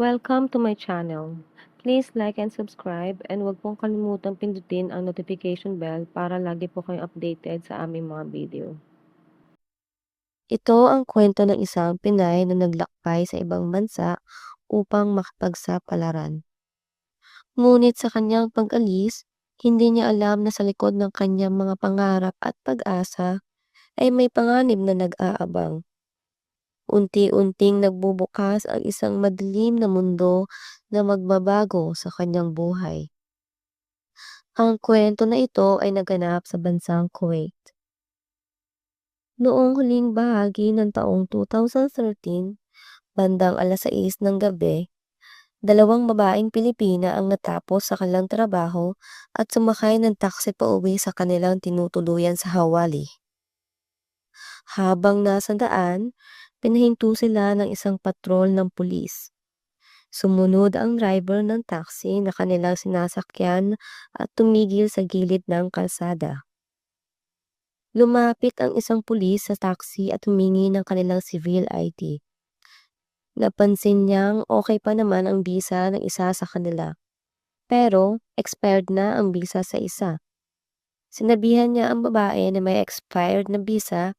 Welcome to my channel. Please like and subscribe and huwag pong kalimutang pindutin ang notification bell para lagi po kayong updated sa aming mga video. Ito ang kwento ng isang Pinay na naglakbay sa ibang bansa upang makipagsapalaran. Ngunit sa kanyang pag-alis, hindi niya alam na sa likod ng kanyang mga pangarap at pag-asa ay may panganib na nag-aabang. Unti-unting nagbubukas ang isang madilim na mundo na magbabago sa kanyang buhay. Ang kwento na ito ay naganap sa bansang Kuwait. Noong huling bahagi ng taong 2013, bandang alas 6 ng gabi, dalawang babaeng Pilipina ang natapos sa kanilang trabaho at sumakay ng taxi pauwi sa kanilang tinutuluyan sa Hawali. Habang nasa daan, pinahinto sila ng isang patrol ng pulis. Sumunod ang driver ng taxi na kanilang sinasakyan at tumigil sa gilid ng kalsada. Lumapit ang isang pulis sa taxi at humingi ng kanilang civil ID. Napansin niyang okay pa naman ang bisa ng isa sa kanila. Pero expired na ang bisa sa isa. Sinabihan niya ang babae na may expired na bisa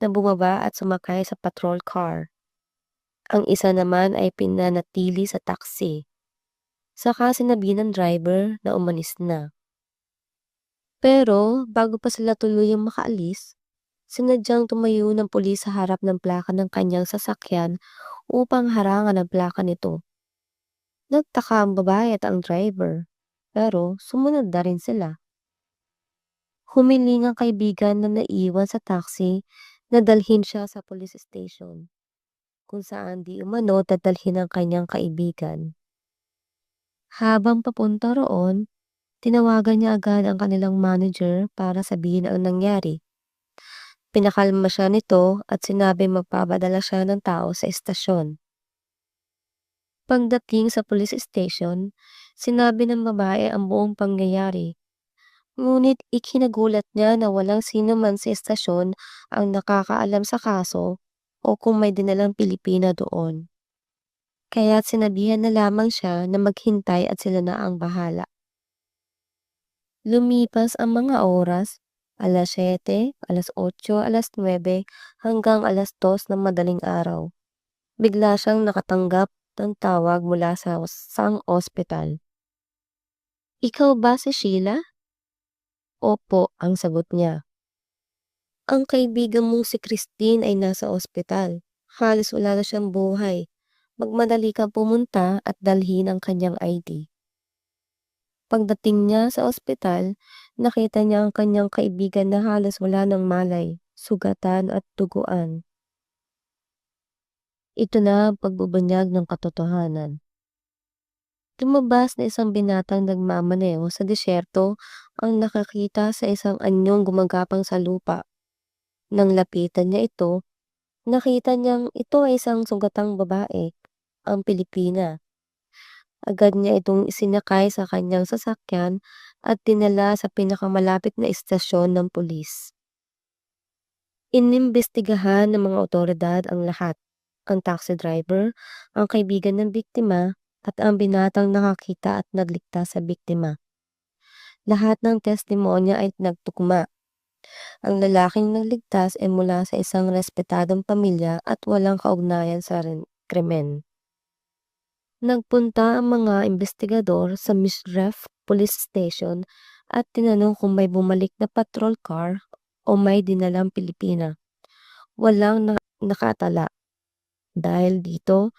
na bumaba at sumakay sa patrol car. Ang isa naman ay pinanatili sa taxi. Saka sinabi ng driver na umalis na. Pero bago pa sila tuluyang makaalis, sinadyang tumayo ng pulis sa harap ng plaka ng kanyang sasakyan upang harangan ang plaka nito. Nagtaka ang babae at ang driver, pero sumunod na rin sila. Humiling ang kaibigan na naiwan sa taxi na dalhin siya sa police station, kung saan di umano dadalhin ang kanyang kaibigan. Habang papunta roon, tinawagan niya agad ang kanilang manager para sabihin ang nangyari. Pinakalma siya nito at sinabi magpapadala siya ng tao sa estasyon. Pagdating sa police station, sinabi ng babae ang buong pangyayari. Ngunit ikinagulat niya na walang sino man sa estasyon ang nakakaalam sa kaso o kung may dinalang Pilipina doon. Kaya sinabihan na lamang siya na maghintay at sila na ang bahala. Lumipas ang mga oras, alas 7, alas 8, alas 9, hanggang alas 2 ng madaling araw. Bigla siyang nakatanggap ng tawag mula sa sang ospital. Ikaw ba si Sheila? Opo, ang sagot niya. Ang kaibigan mong si Christine ay nasa ospital. Halos wala na siyang buhay. Magmadali kang pumunta at dalhin ang kanyang ID. Pagdating niya sa ospital, nakita niya ang kanyang kaibigan na halos wala ng malay, sugatan at tuguan. Ito na ang pagbubanyag ng katotohanan. Lumabas na isang binatang nagmamaneho sa disyerto ang nakakita sa isang anyong gumagapang sa lupa. Nang lapitan niya ito, nakita niyang ito ay isang sugatang babae, ang Pilipina. Agad niya itong isinakay sa kanyang sasakyan at dinala sa pinakamalapit na istasyon ng pulis. Inimbestigahan ng mga otoridad ang lahat, ang taxi driver, ang kaibigan ng biktima, at ang binatang nakakita at nagligtas sa biktima. Lahat ng testimonya ay nagtukma. Ang lalaking nagligtas ay mula sa isang respetadong pamilya at walang kaugnayan sa krimen. Nagpunta ang mga investigador sa Misref Police Station at tinanong kung may bumalik na patrol car o may dinalang Pilipina. Walang na nakatala. Dahil dito,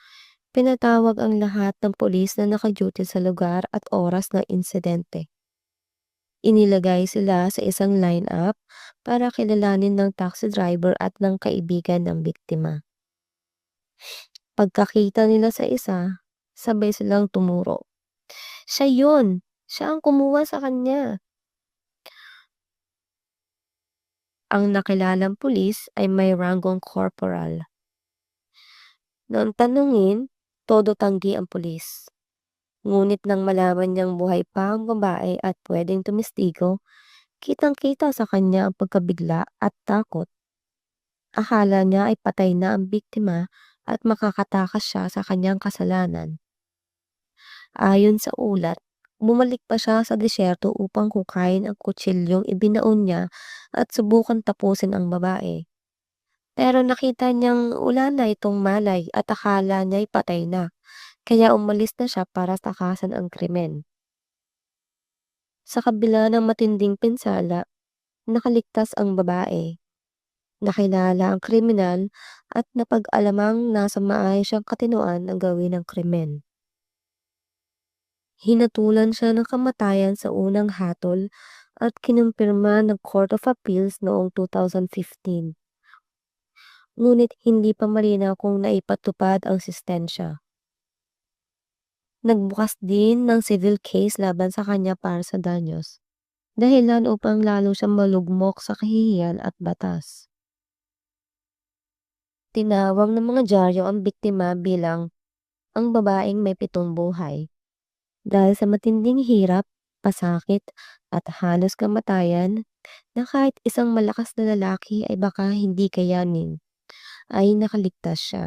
pinatawag ang lahat ng pulis na nakaduty sa lugar at oras ng insidente. Inilagay sila sa isang line-up para kilalanin ng taxi driver at ng kaibigan ng biktima. Pagkakita nila sa isa, sabay silang tumuro. Siya yun! Siya ang kumuha sa kanya. Ang nakilalang pulis ay may ranggong corporal. Nang tanungin, todo tanggi ang pulis. Ngunit nang malaman niyang buhay pa ang babae at pwedeng tumistigo, kitang-kita sa kanya ang pagkabigla at takot. Akala niya ay patay na ang biktima at makakatakas siya sa kanyang kasalanan. Ayon sa ulat, bumalik pa siya sa disyerto upang kukain ang kutsilyong ibinaon niya at subukan tapusin ang babae. Pero nakita niyang wala na itong malay at akala niya'y patay na, kaya umalis na siya para takasan ang krimen. Sa kabila ng matinding pinsala, nakaligtas ang babae. Nakilala ang kriminal at napag-alamang nasa maayos siyang katinoan na gawin ang krimen. Hinatulan siya ng kamatayan sa unang hatol at kinumpirma ng Court of Appeals noong 2015. Ngunit hindi pa malinaw kung naipatupad ang sentensya. Nagbukas din ng civil case laban sa kanya para sa danyos, dahilan upang lalo siyang malugmok sa kahihiyan at batas. Tinawag ng mga dyaryo ang biktima bilang ang babaeng may pitong buhay. Dahil sa matinding hirap, pasakit at halos kamatayan na kahit isang malakas na lalaki ay baka hindi kayanin, ay nakaligtas siya.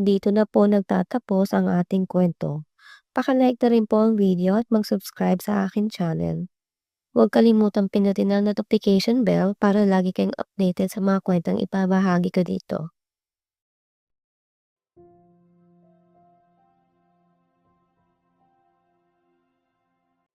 Dito na po nagtatapos ang ating kwento. Paki-like na rin po ang video at mag-subscribe sa akin channel. Huwag kalimutang pindutin ang notification bell para lagi kayong updated sa mga kwentong ibabahagi ko dito.